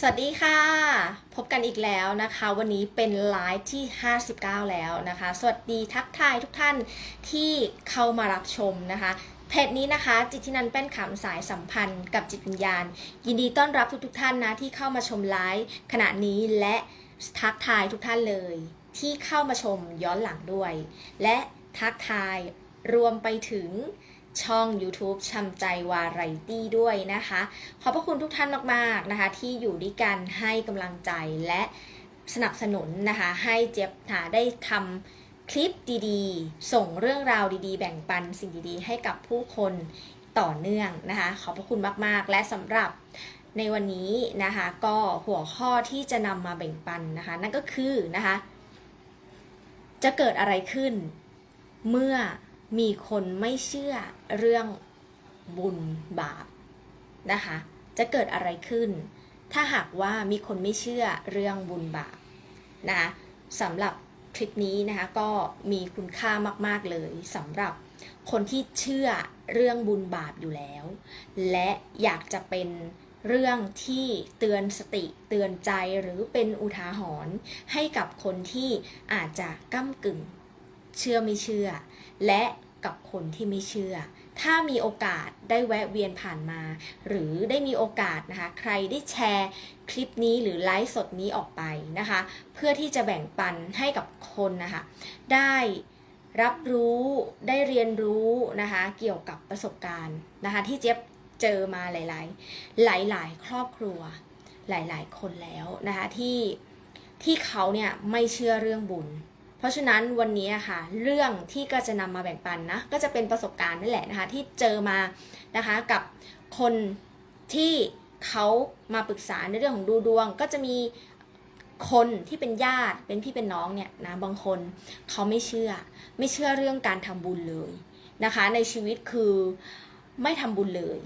สวัสดีค่ะ พบกันอีกแล้วนะคะ วันนี้เป็นไลฟ์ที่ 59 แล้วนะคะ สวัสดีทักทายทุกท่านที่เข้ามารับชมนะคะเพจนี้นะคะ จิตที่นันแป้นขำสายสัมพันธ์กับจิตวิญญาณ ยินดีต้อนรับทุกๆท่านนะที่เข้ามาชมไลฟ์ขณะนี้และทักทายทุกท่านเลย ที่เข้ามาชมย้อนหลังด้วย และทักทายรวมไปถึง ช่อง YouTube ชำใจวาไรตี้ด้วยนะคะ ขอบพระคุณทุกท่านมากๆนะคะ ที่อยู่ด้วยกันให้กำลังใจและสนับสนุนนะคะ ให้เจ็บหาได้ทำคลิปดีๆ ส่งเรื่องราวดีๆ แบ่งปันสิ่งดีๆ ให้กับผู้คนต่อเนื่องนะคะ ขอบพระคุณมากๆ และสำหรับในวันนี้นะคะก็หัวข้อที่จะนำมาแบ่งปันนะคะ นั่นก็คือนะคะ จะเกิดอะไรขึ้นเมื่อ มีคนไม่เชื่อเรื่องบุญบาปนะคะ จะเกิดอะไรขึ้น ถ้าหากว่ามีคนไม่เชื่อเรื่องบุญบาปนะคะสำหรับคลิปนี้นะคะก็มีคุณค่ามาก ๆ เลยสำหรับคนที่เชื่อเรื่องบุญบาปอยู่แล้ว และอยากจะเป็นเรื่องที่เตือนสติเตือนใจหรือเป็นอุทาหรณ์ให้กับคนที่อาจจะก้ากึ่ง เชื่อไม่เชื่อ และกับคนที่ไม่เชื่อ ถ้ามีโอกาสได้แวะเวียนผ่านมา หรือได้มีโอกาสนะคะใครได้แชร์คลิปนี้หรือไลฟ์สดนี้ออกไปนะคะ เพื่อที่จะแบ่งปันให้กับคนนะคะ ได้รับรู้ได้เรียนรู้นะคะเกี่ยวกับประสบการณ์นะคะที่เจ๊บเจอมาหลาย ๆ หลาย ๆ ครอบครัวหลาย ๆ คนแล้วนะคะที่ที่เขาเนี่ยไม่เชื่อเรื่องบุญ เพราะฉะนั้นวันนี้อะค่ะเรื่องที่ก็จะนำมาแบ่งปันนะก็จะเป็นประสบการณ์นั่นแหละนะคะที่เจอมานะคะกับคนที่เขามาปรึกษาในเรื่องของดูดวง ก็จะมีคนที่เป็นญาติเป็นพี่เป็นน้องเนี่ยนะบางคนเขาไม่เชื่อ ไม่เชื่อเรื่องการทำบุญเลยนะคะ ในชีวิตคือไม่ทำบุญเลย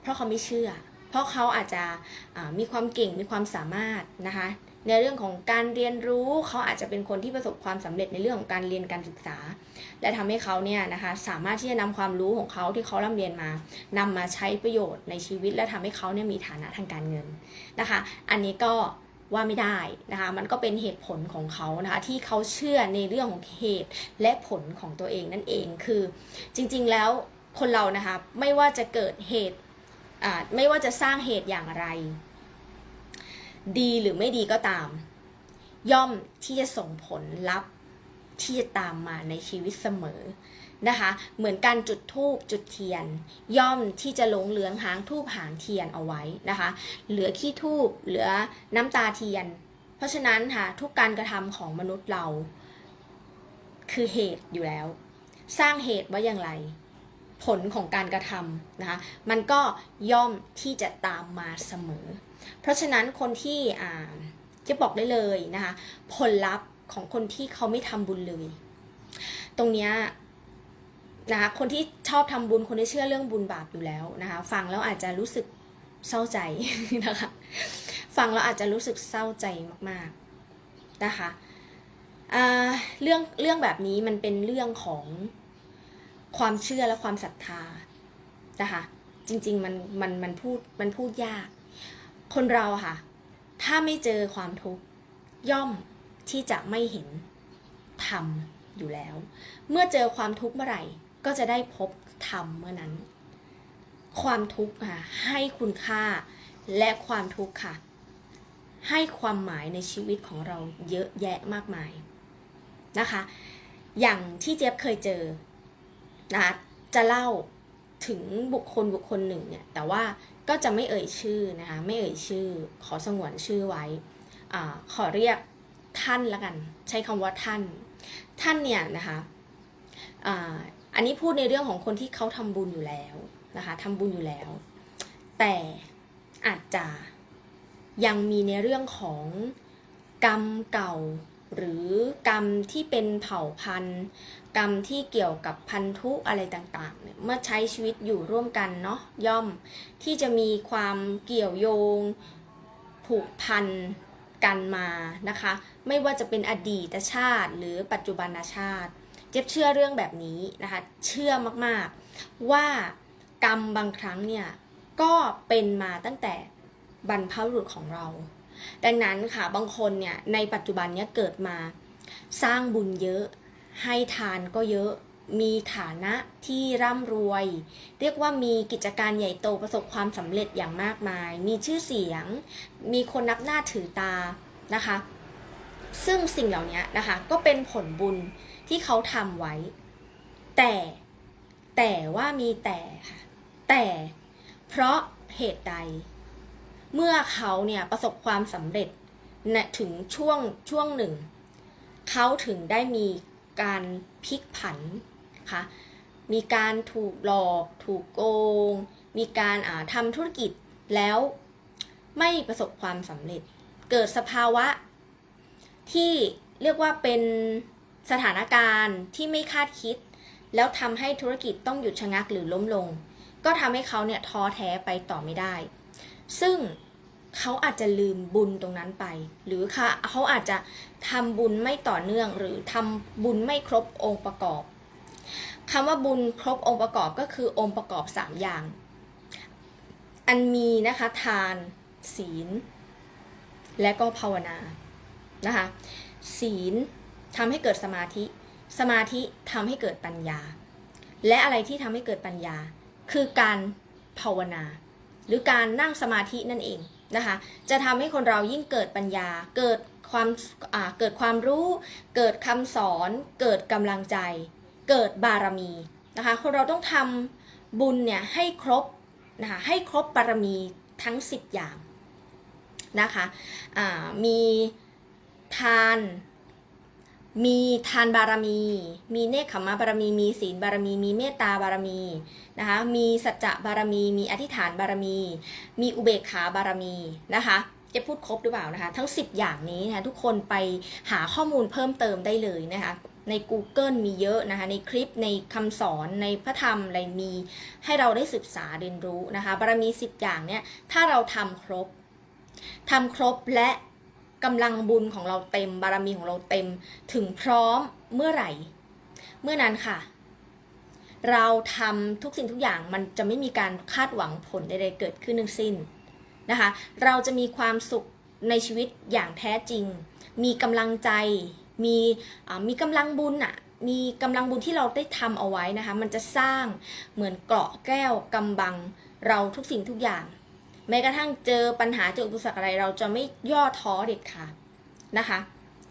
เพราะเขาไม่เชื่อ เพราะเขาอาจจะมีความเก่งมีความสามารถนะคะ ในเรื่องของการเรียนรู้เขาอาจจะเป็นคนที่ประสบความสำเร็จในเรื่องของการเรียนการศึกษา และทำให้เขาเนี่ยนะคะสามารถที่จะนำความรู้ของเขาที่เขาร่ำเรียนมานำมาใช้ประโยชน์ในชีวิต และทำให้เขาเนี่ยมีฐานะทางการเงินนะคะ อันนี้ก็ว่าไม่ได้นะคะ มันก็เป็นเหตุผลของเขานะคะที่เขาเชื่อในเรื่องของเหตุและผลของตัวเองนั่นเองคือจริงๆแล้วคนเรานะคะไม่ว่าจะเกิดเหตุไม่ว่าจะสร้างเหตุอย่างไร ดีหรือไม่ดีก็ตาม ย่อมที่จะส่งผลลัพธ์ที่จะตามมาในชีวิตเสมอนะคะ เหมือนการจุดธูปจุดเทียน ย่อมที่จะหลงเหลืองหางทูบหางเทียนเอาไว้นะคะ เหลือขี้ทูบเหลือน้ำตาเทียน เพราะฉะนั้นค่ะทุกการกระทำของมนุษย์เรา คือเหตุอยู่แล้ว สร้างเหตุไว้อย่างไร ผลของการกระทำนะคะมันก็ย่อมที่จะตามมาเสมอ เพราะฉะนั้นคนที่อ่าจะบอกได้เลยนะคะผลลัพธ์ของคนที่เขาไม่ทำบุญเลย ตรงเนี้ยนะคะคนที่ชอบทำบุญคนที่เชื่อเรื่องบุญบาปอยู่แล้วนะคะฟังแล้วอาจจะรู้สึกเศร้าใจนะคะฟังแล้วอาจจะรู้สึกเศร้าใจมากๆนะคะเรื่องเรื่องแบบนี้มันเป็นเรื่องของ ความเชื่อและความศรัทธานะคะจริงๆมันมันมันพูดมันพูดยาก คนเราค่ะ ถ้าไม่เจอความทุกข์ย่อมที่จะไม่เห็นธรรมอยู่แล้ว เมื่อเจอความทุกข์เมื่อไหร่ ก็จะได้พบธรรมเมื่อนั้น ความทุกข์ค่ะให้คุณค่าและความทุกข์ค่ะ ให้ความหมายในชีวิตของเราเยอะแยะมากมายนะคะ อย่างที่เจี๊ยบเคยเจอ นะจะเล่าถึงบุคคลบุคคลหนึ่งเนี่ยแต่ว่าก็จะไม่เอ่ยชื่อนะคะไม่เอ่ยชื่อ ขอสงวนชื่อไว้อขอเรียกท่านละกัน ใช้คำว่าท่าน ท่านเนี่ยนะคะอันนี้พูดในเรื่องของคนที่เขาทำบุญอยู่แล้วนะคะทำบุญอยู่แล้ว แต่อาจจะยังมีในเรื่องของกรรมเก่า หรือกรรมที่เป็นเผ่าพันธุ์ กรรมที่เกี่ยวกับพันธุอะไรต่างๆ เมื่อใช้ชีวิตอยู่ร่วมกันเนาะย่อมที่จะมีความเกี่ยวโยงผูกพันกันมานะคะ ไม่ว่าจะเป็นอดีตชาติ หรือปัจจุบันชาติ เจ็บเชื่อเรื่องแบบนี้นะคะ เชื่อมากๆ ว่ากรรมบางครั้งเนี่ยก็เป็นมาตั้งแต่บรรพบุรุษของเรา ดังนั้นค่ะบางคนเนี่ยในปัจจุบันเนี่ยเกิดมา สร้างบุญเยอะ ให้ทานก็เยอะมีฐานะที่ร่ำรวย เรียกว่ามีกิจการใหญ่โตประสบความสำเร็จอย่างมากมาย มีชื่อเสียง มีคนนับหน้าถือตานะคะ ซึ่งสิ่งเหล่านี้นะคะก็เป็นผลบุญที่เขาทำไว้ แต่แต่ว่ามีแต่ค่ะแต่เพราะเหตุใด เมื่อเขาเนี่ยประสบความสำเร็จนะถึงช่วงช่วงหนึ่ง เขาถึงได้มีการพลิกผันค่ะมีการถูกหลอก ถูกโกง มีการอ่าทำธุรกิจแล้วไม่ประสบความสำเร็จ เกิดสภาวะ ที่เรียกว่าเป็นสถานการณ์ที่ไม่คาดคิด แล้วทำให้ธุรกิจต้องหยุดชะงักหรือล้มลง ก็ทำให้เขาเนี่ยท้อแท้ไปต่อไม่ได้ ซึ่งเขาอาจจะลืมบุญตรงนั้นไป หรือเขาอาจจะทำบุญไม่ต่อเนื่อง หรือทำบุญไม่ครบองค์ประกอบคำว่าบุญครบองค์ประกอบก็คือองค์ประกอบสามอย่าง อันมีนะคะทานศีล และก็ภาวนานะคะศีลทำให้เกิดสมาธิ สมาธิทำให้เกิดปัญญา และอะไรที่ทำให้เกิดปัญญา คือการภาวนา หรือการนั่งสมาธินั่นเองนะคะ จะทำให้คนเรายิ่งเกิดปัญญา เกิดความเกิดความรู้ เกิดคำสอน เกิดกำลังใจ เกิดบารมีนะคะ คนเราต้องทำบุญเนี่ยให้ครบนะคะให้ครบบารมีทั้ง 10 อย่างนะคะอ่ามีทาน มีทานบารมี มีเนคขมะบารมี มีศีลบารมี มีเมตตาบารมีนะคะ มีสัจจะบารมี มีอธิษฐานบารมี มีอุเบกขาบารมีนะคะจะพูดครบหรือเปล่านะคะ ทั้ง 10 อย่างนี้นะคะทุกคนไปหาข้อมูลเพิ่มเติมได้เลยนะคะใน Google มีเยอะนะคะในคลิปในคำสอนในพระธรรมอะไรมีให้เราได้ศึกษาเรียนรู้นะคะบารมี 10 อย่างเนี่ยถ้าเราทำครบทำครบและ กำลังบุญของเราเต็ม บารมีของเราเต็ม ถึงพร้อมเมื่อไหร่ เมื่อนั้นค่ะ เราทำทุกสิ่งทุกอย่างมันจะไม่มีการคาดหวังผลใดๆเกิดขึ้นทั้งสิ้นนะคะ เราจะมีความสุขในชีวิตอย่างแท้จริง มีกำลังใจ มีมีกำลังบุญอะมีกำลังบุญที่เราได้ทำเอาไว้นะคะ มันจะสร้างเหมือนเกราะแก้วกำบังเราทุกสิ่งทุกอย่าง แม้กระทั่งเจอปัญหาเจออุปสรรคอะไร เราจะไม่ย่อท้อเด็ดขาดนะคะ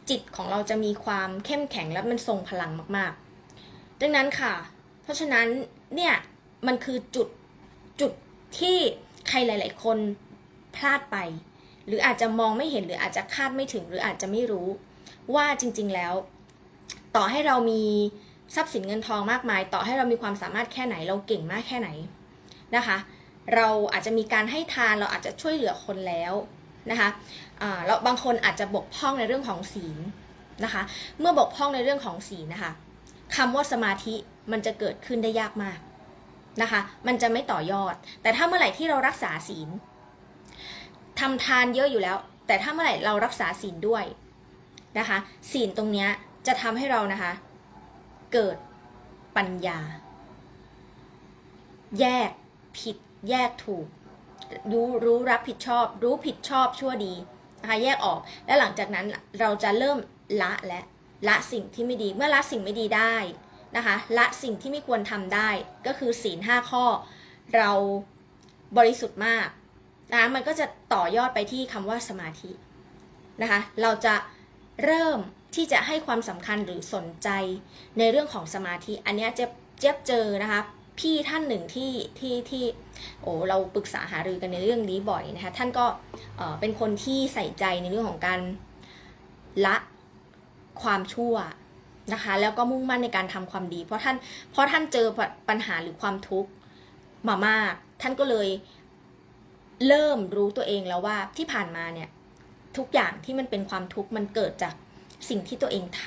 จิตของเราจะมีความเข้มแข็งและมันทรงพลังมากๆ ดังนั้นค่ะ เพราะฉะนั้นเนี่ยมันคือจุดจุดที่ใครหลาย ๆ คนพลาดไป หรืออาจจะมองไม่เห็นหรืออาจจะคาดไม่ถึงหรืออาจจะไม่รู้ ว่าจริง ๆ แล้ว ต่อให้เรามีทรัพย์สินเงินทองมากมาย ต่อให้เรามีความสามารถแค่ไหนเราเก่งมากแค่ไหนนะคะ เราอาจจะมีการให้ทานเราอาจจะช่วยเหลือคนแล้วนะคะอ่าบางคนอาจจะบกพร่องในเรื่องของศีลนะคะ เมื่อบกพร่องในเรื่องของศีลนะคะคำว่าสมาธิมันจะเกิดขึ้นได้ยากมากนะคะ มันจะไม่ต่อยอด แต่ถ้าเมื่อไหร่ที่เรารักษาศีลทำทานเยอะอยู่แล้ว แต่ถ้าเมื่อไหร่เรารักษาศีลด้วยนะคะ ศีลตรงนี้จะทำให้เรานะคะ เกิดปัญญา แยกผิด แยกถูก รู้รู้รับผิดชอบ รู้ผิดชอบชั่วดีนะคะแยกออก และหลังจากนั้นเราจะเริ่มละและละสิ่งที่ไม่ดีเมื่อละสิ่งไม่ดีได้นะคะละสิ่งที่ไม่ควรทำได้ก็คือศีลห้าข้อ เราบริสุทธิ์มากนะมันก็จะต่อยอดไปที่คำว่าสมาธินะคะเราจะเริ่มที่จะให้ความสำคัญหรือสนใจในเรื่องของสมาธิ อันนี้เจ๊เจ๊บเจอนะคะ พี่ท่านหนึ่งที่ที่ที่โอ้เราปรึกษาหารือกันในเรื่องนี้บ่อยนะคะท่านก็เป็นคนที่ใส่ใจในเรื่องของการละความชั่วนะคะแล้วก็มุ่งมั่นในการทำความดี เพราะท่านเพราะท่านเจอปัญหาหรือความทุกข์มามาก ท่านก็เลยเริ่มรู้ตัวเองแล้วว่าที่ผ่านมาเนี่ยทุกอย่างที่มันเป็นความทุกข์มันเกิดจากสิ่งที่ตัวเองท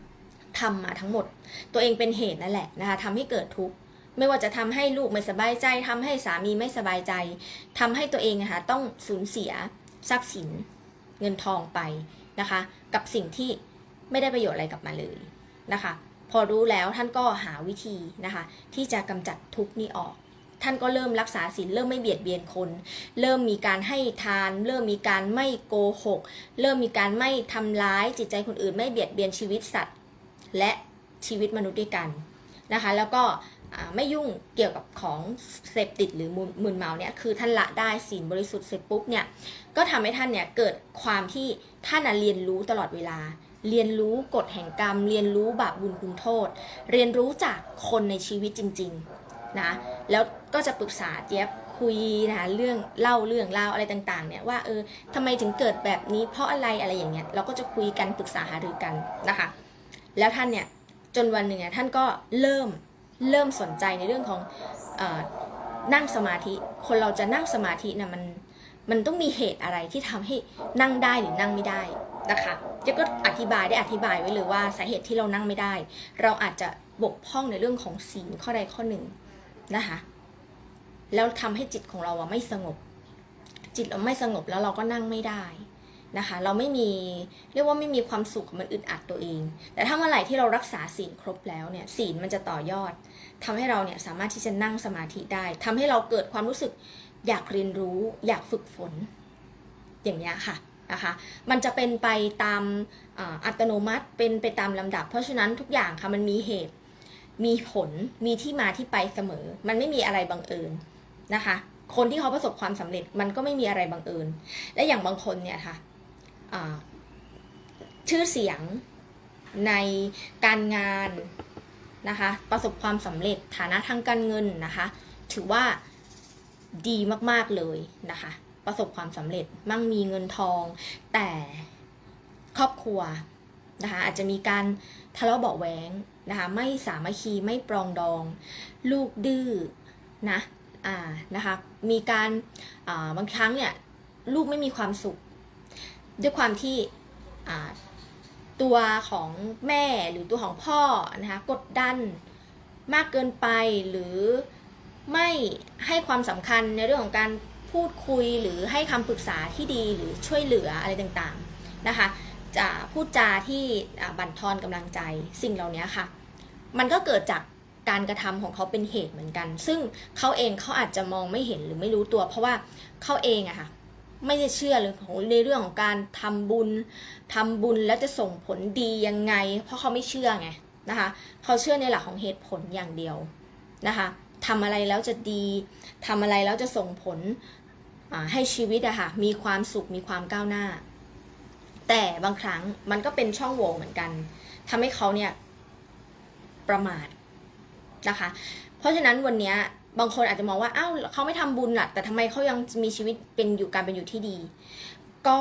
ำทำมาทั้งหมด ตัวเองเป็นเหตุนั่นแหละนะคะทำให้เกิดทุกข์ ไม่ว่าจะทำให้ลูกไม่สบายใจทำให้สามีไม่สบายใจทำให้ตัวเองนะคะต้องสูญเสียทรัพย์สินเงินทองไปนะคะ กับสิ่งที่ไม่ได้ประโยชน์อะไรกลับมาเลยนะคะ พอรู้แล้วท่านก็หาวิธีนะคะ ที่จะกำจัดทุกนี้ออก ท่านก็เริ่มรักษาศีลเริ่มไม่เบียดเบียนคน เริ่มมีการให้ทาน เริ่มมีการไม่โกหก เริ่มมีการไม่ทำร้ายจิตใจคนอื่น ไม่เบียดเบียนชีวิตสัตว์ และชีวิตมนุษย์ด้วยกันนะคะ แล้วก็ ไม่ยุ่งเกี่ยวกับของเสพติดหรือมึนเมาเนี่ยคือท่านละได้ศีลบริสุทธิ์เสร็จปุ๊บเนี่ยก็ทำให้ท่านเนี่ยเกิดความที่ท่านน่ะเรียนรู้ตลอดเวลา เรียนรู้กฎแห่งกรรม เรียนรู้บาปบุญคุณโทษ เรียนรู้จากคนในชีวิตจริงๆนะแล้วก็จะปรึกษาเจี๊ยบคุยนะคะเรื่องเล่าเรื่องเล่าวอะไรต่างๆเนี่ยว่าเออทำไมถึงเกิดแบบนี้เพราะอะไรอะไรอย่างเงี้ยเราก็จะคุยกันปรึกษาหารือกันนะคะ แล้วท่านเนี่ยจนวันหนึ่งท่านก็เริ่ม เริ่มสนใจในเรื่องของอนั่งสมาธิ คนเราจะนั่งสมาธินะมันมันต้องมีเหตุอะไรที่ทำให้นั่งได้หรือนั่งไม่ได้นะคะเจ๊ก็อธิบายได้อธิบายไว้เลยว่าสาเหตุที่เรานั่งไม่ได้ เราอาจจะบกพร่องในเรื่องของศีลข้อใดข้อหนึ่งนะคะแล้วทำให้จิตของเราอะไม่สงบ จิตเราไม่สงบแล้วเราก็นั่งไม่ได้ นะคะ เราไม่มีเรียกว่าไม่มีความสุขมันอึดอัดตัวเอง แต่ถ้าเมื่อไหร่ที่เรารักษาศีลครบแล้วเนี่ยศีลมันจะต่อยอดทำให้เราเนี่ยสามารถที่จะนั่งสมาธิได้ทำให้เราเกิดความรู้สึกอยากเรียนรู้อยากฝึกฝน อย่างนี้ยค่ะนะคะมันจะเป็นไปตามอัตโนมัติเป็นไปตามลำดับ เพราะฉะนั้นทุกอย่างค่ะมันมีเหตุ มีผลมีที่มาที่ไปเสมอ มันไม่มีอะไรบังเอิญนะคะ คนที่เขาประสบความสำเร็จมันก็ไม่มีอะไรบังเอิญ และอย่างบางคนเนี่ยค่ะ ชื่อเสียงในการงานนะคะ ประสบความสำเร็จฐานะทางการเงินนะคะ ถือว่าดีมากๆเลยนะคะ ประสบความสำเร็จมั่งมีเงินทอง แต่ครอบครัวนะคะอาจจะมีการทะเลาะเบาะแว้งนะคะไม่สามัคคีไม่ปรองดอง ลูกดื้อนะอ่านะคะมีการอ่าบางครั้งเนี่ยลูกไม่มีความสุข ด้วยความที่ตัวของแม่หรือตัวของพ่อนะคะกดดันมากเกินไปหรือไม่ให้ความสำคัญในเรื่องของการพูดคุยหรือให้คำปรึกษาที่ดีหรือช่วยเหลืออะไรต่างๆนะคะจะพูดจาที่บั่นทอนกำลังใจสิ่งเหล่านี้ค่ะ มันก็เกิดจากการกระทำของเขาเป็นเหตุเหมือนกัน ซึ่งเขาเองเขาอาจจะมองไม่เห็นหรือไม่รู้ตัว เพราะว่าเขาเองอะค่ะ ไม่ได้เชื่อเลยของในเรื่องของการทำบุญทำบุญแล้วจะส่งผลดียังไง เพราะเขาไม่เชื่อไงนะคะเขาเชื่อในหลักของเหตุผลอย่างเดียวนะคะทำอะไรแล้วจะดีทำอะไรแล้วจะส่งผลให้ชีวิตอะค่ะมีความสุขมีความก้าวหน้า แต่บางครั้งมันก็เป็นช่องโหว่เหมือนกันทำให้เขาเนี่ยประมาทนะคะ เพราะฉะนั้นวันเนี้ย บางคนอาจจะมองว่าอ้าวเขาไม่ทำบุญล่ะแต่ทำไมเขายังมีชีวิตเป็นอยู่การเป็นอยู่ที่ดี ก็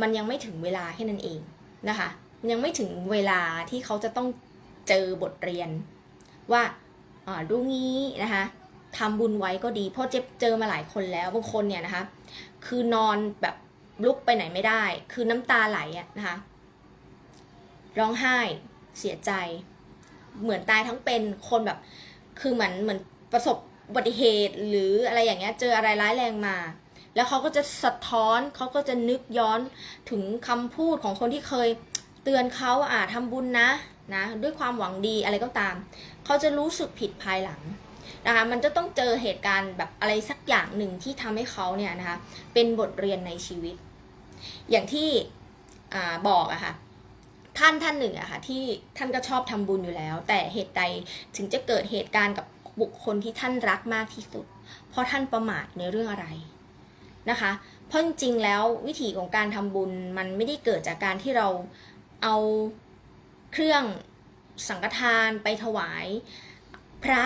มันยังไม่ถึงเวลาแค่นั้นเองนะคะ ยังไม่ถึงเวลาที่เขาจะต้องเจอบทเรียน ว่าอ่ารู้งี้นะคะทำบุญไว้ก็ดีเพราะเจ็บเจอมาหลายคนแล้วบางคนเนี่ยนะคะ คือนอนแบบลุกไปไหนไม่ได้ คือน้ำตาไหลอะนะคะ ร้องไห้เสียใจ เหมือนตายทั้งเป็นคนแบบ คือเหมือนเหมือน ประสบอุบัติเหตุหรืออะไรอย่างเงี้ยเจออะไรร้ายแรงมา แล้วเขาก็จะสะท้อนเขาก็จะนึกย้อนถึงคำพูดของคนที่เคยเตือนเขาอ่าทำบุญนะนะด้วยความหวังดีอะไรก็ตาม เขาจะรู้สึกผิดภายหลังนะคะมันจะต้องเจอเหตุการณ์แบบอะไรสักอย่างหนึ่งที่ทำให้เขาเนี่ยนะคะเป็นบทเรียนในชีวิต อย่างที่บอกอะค่ะท่านท่านหนึ่งอะค่ะที่ท่านก็ชอบทำบุญอยู่แล้ว แต่เหตุใดถึงจะเกิดเหตุการณ์กับ บุคคลที่ท่านรักมากที่สุด เพราะท่านประมาทในเรื่องอะไรนะคะ เพราะจริงๆแล้ววิธีของการทำบุญมันไม่ได้เกิดจากการที่เราเอาเครื่องสังฆทานไปถวาย พระ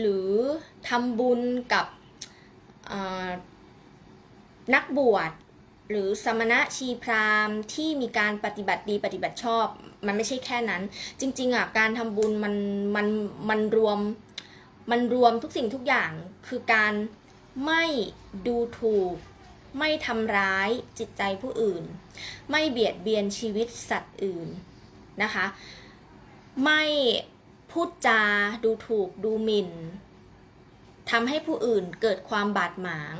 หรือทำบุญกับนักบวชหรือสมณะชีพราหมณ์ที่มีการปฏิบัติดีปฏิบัติชอบ มันไม่ใช่แค่นั้น จริงๆอะการทำบุญมันมันมันรวม มันรวมทุกสิ่งทุกอย่างคือการไม่ดูถูก ไม่ทำร้ายจิตใจผู้อื่น ไม่เบียดเบียนชีวิตสัตว์อื่นนะคะ ไม่พูดจาดูถูกดูหมิ่นทำให้ผู้อื่นเกิดความบาดหมาง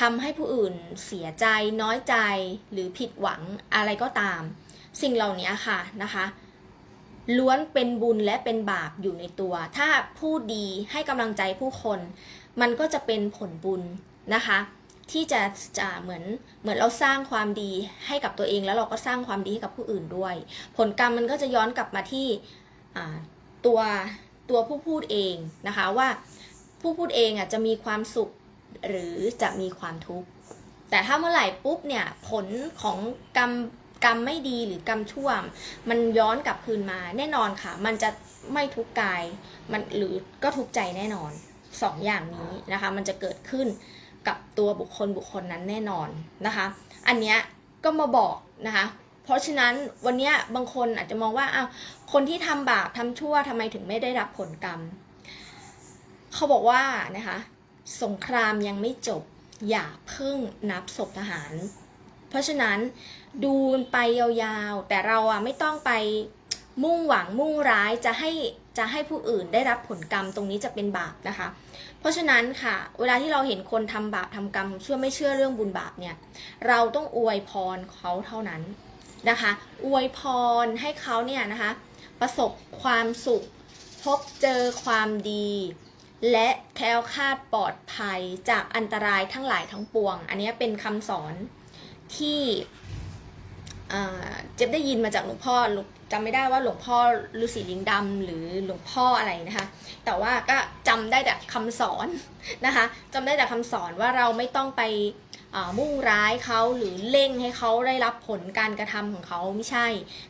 ทำให้ผู้อื่นเสียใจน้อยใจหรือผิดหวังอะไรก็ตาม สิ่งเหล่านี้ค่ะนะคะ ล้วนเป็นบุญและเป็นบาปอยู่ในตัว ถ้าผู้ดีให้กำลังใจผู้คน มันก็จะเป็นผลบุญนะคะ ที่จะจะเหมือนเหมือนเราสร้างความดีให้กับตัวเองแล้วเราก็สร้างความดีให้กับผู้อื่นด้วย ผลกรรมมันก็จะย้อนกลับมาที่ตัวตัวผู้พูดเองนะคะว่าผู้พูดเองอะจะมีความสุขหรือจะมีความทุกข์แต่ถ้าเมื่อไหร่ปุ๊บเนี่ยผลของกรรม กรรมไม่ดีหรือกรรมชั่วมันย้อนกลับคืนมา แน่นอนค่ะ มันจะไม่ทุกกายมันหรือก็ทุกใจแน่นอนสองอย่างนี้นะคะ มันจะเกิดขึ้นกับตัวบุคคลบุคคลนั้นแน่นอนนะคะ อันเนี้ยก็มาบอกนะคะ เพราะฉะนั้นวันเนี้ยบางคนอาจจะมองว่าอ้าวคนที่ทำบาปทำชั่วทำไมถึงไม่ได้รับผลกรรม เขาบอกว่านะคะ สงครามยังไม่จบอย่าเพิ่งนับศพทหาร เพราะฉะนั้นดูไปยาวๆ แต่เราอะไม่ต้องไปมุ่งหวังมุ่งร้ายจะให้จะให้ผู้อื่นได้รับผลกรรมตรงนี้จะเป็นบาปนะคะ เพราะฉะนั้นค่ะ เวลาที่เราเห็นคนทำบาปทำกรรมเชื่อไม่เชื่อเรื่องบุญบาปเนี่ย เราต้องอวยพรเขาเท่านั้นนะคะ อวยพรให้เขาเนี่ยนะคะ ประสบความสุข พบเจอความดี และแคล้วคลาดปลอดภัยจากอันตรายทั้งหลายทั้งปวง อันนี้เป็นคำสอน ที่เจ็บได้ยินมาจากหลวงพ่อจำไม่ได้ว่าหลวงพ่อฤาษีลิงดำหรือหลวงพ่ออะไรนะคะ แต่ว่าก็จำได้แต่คำสอนนะคะจำได้แต่คำสอนว่าเราไม่ต้องไปมุ่งร้ายเขาหรือเร่งให้เขาได้รับผลการกระทำของเขาไม่ใช่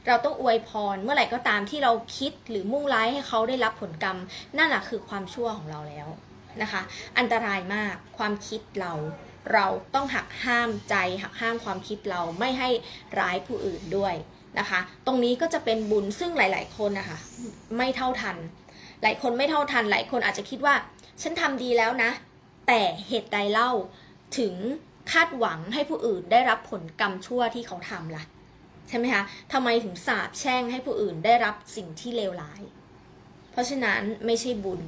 เราต้องอวยพรเมื่อไหร่ก็ตามที่เราคิดหรือมุ่งร้ายให้เขาได้รับผลกรรม นั่นแหละคือความชั่วของเราแล้วนะคะ อันตรายมากความคิดเรา เราต้องหักห้ามใจ หักห้ามความคิดเราไม่ให้ร้ายผู้อื่นด้วยนะคะ ตรงนี้ก็จะเป็นบุญซึ่งหลาย ๆ คนนะคะไม่เท่าทัน หลายคนไม่เท่าทัน หลายคนอาจจะคิดว่า ฉันทำดีแล้วนะ แต่เหตุใดเล่าถึงคาดหวังให้ผู้อื่นได้รับผลกรรมชั่วที่เขาทำล่ะ ใช่ไหมคะทำไมถึงสาบแช่งให้ผู้อื่นได้รับสิ่งที่เลวร้าย เพราะฉะนั้นไม่ใช่บุญ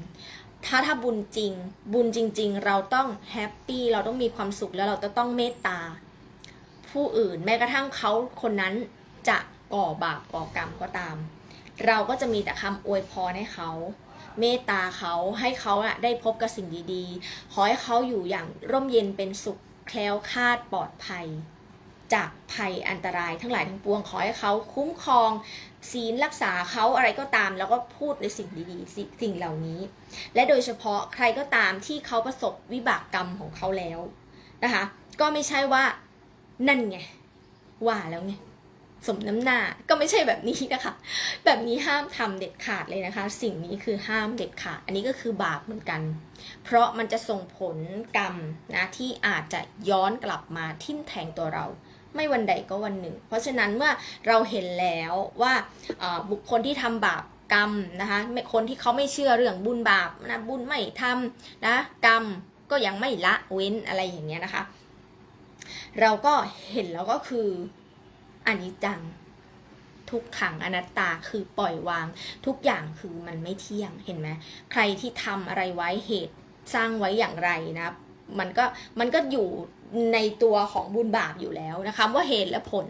ถ้าถ้าบุญจริง บุญจริง ๆ เราต้องแฮปปี้เราต้องมีความสุขแล้วเราจะต้องเมตตา ผู้อื่นแม้กระทั่งเขาคนนั้นจะก่อบาปก่อกรรมก็ตาม เราก็จะมีแต่คำอวยพรให้เขา เมตตาเขาให้เขาอะได้พบกับสิ่งดีๆ ขอให้เขาอยู่อย่างร่มเย็นเป็นสุขแคล้วคลาดปลอดภัย จากภัยอันตรายทั้งหลายทั้งปวงขอให้เขาคุ้มครองศีลรักษาเขาอะไรก็ตาม แล้วก็พูดในสิ่งดีๆสิสิ่งเหล่านี้ และโดยเฉพาะใครก็ตามที่เขาประสบวิบากกรรมของเขาแล้วนะคะ ก็ไม่ใช่ว่านั่นไงว่าแล้วไงสมน้ำหน้าก็ไม่ใช่แบบนี้นะคะ แบบนี้ห้ามทำเด็ดขาดเลยนะคะ สิ่งนี้คือห้ามเด็ดขาด อันนี้ก็คือบาปเหมือนกัน เพราะมันจะส่งผลกรรมนะที่อาจจะย้อนกลับมาทิ่มแทงตัวเรา ไม่วันใดก็วันหนึ่ง เพราะฉะนั้นเมื่อเราเห็นแล้วว่าบุคคลที่ทำบาปกรรมนะคะคนที่เขาไม่เชื่อเรื่องบุญบาปนะบุญไม่ทำนะกรรมก็ยังไม่ละเว้นอะไรอย่างเงี้ยนะคะ เราก็เห็นแล้วก็คืออันนี้จังทุกขังอนัตตาคือปล่อยวาง ทุกอย่างคือมันไม่เที่ยงเห็นไหมใครที่ทำอะไรไว้เหตุสร้างไว้อย่างไรนะ มันก็มันก็อยู่ ในตัวของบุญบาปอยู่แล้วนะคะว่าเหตุและผล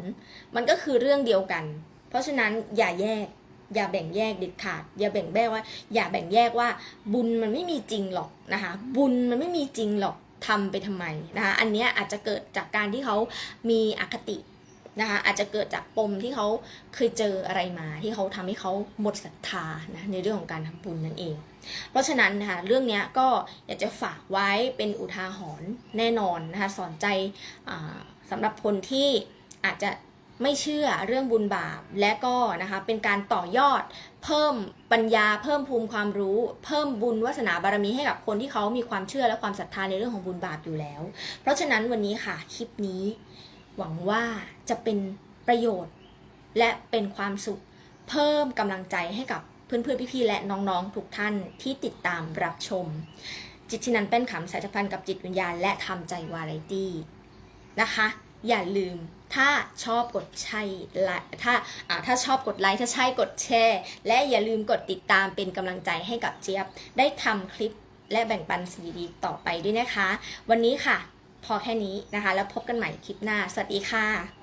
มันก็คือเรื่องเดียวกัน เพราะฉะนั้นอย่าแยก อย่าแบ่งแยกเด็ดขาด อย่าแบ่งแยกว่า อย่าแบ่งแยกว่า บุญมันไม่มีจริงหรอกนะคะบุญมันไม่มีจริงหรอกทำไปทำไมนะคะอันนี้อาจจะเกิดจากการที่เขามีอคตินะคะอาจจะเกิดจากปมที่เขาเคยเจออะไรมา ที่เขาทำให้เขาหมดศรัทธานะในเรื่องของการทำบุญนั่นเอง เพราะฉะนั้นนะคะเรื่องนี้ก็อยากจะฝากไว้เป็นอุทาหรณ์แน่นอนนะคะสอนใจสำหรับคนที่อาจจะไม่เชื่อเรื่องบุญบาป และก็นะคะเป็นการต่อยอด เพิ่มปัญญาเพิ่มภูมิความรู้ เพิ่มบุญวาสนาบารมีให้กับคนที่เขามีความเชื่อและความศรัทธาในเรื่องของบุญบาปอยู่แล้ว เพราะฉะนั้นวันนี้ค่ะคลิปนี้หวังว่าจะเป็นประโยชน์ และเป็นความสุขเพิ่มกำลังใจให้กับ เพื่อนๆ พี่ๆ และน้องๆ ทุกท่านที่ติดตามรับชม จิตที่นั้นเป็นขำสายสัมพันธ์กับจิตวิญญาณและทำใจวาไรตี้นะคะ อย่าลืมถ้าชอบกดใช่ลถ้าอ่าถ้าชอบกดไลค์ถ้าใช่กดแชร์ และอย่าลืมกดติดตามเป็นกำลังใจให้กับเจี๊ยบ ได้ทำคลิปและแบ่งปันสิ่งดีๆต่อไปด้วยนะคะ วันนี้ค่ะ พอแค่นี้นะคะ แล้วพบกันใหม่คลิปหน้า สวัสดีค่ะ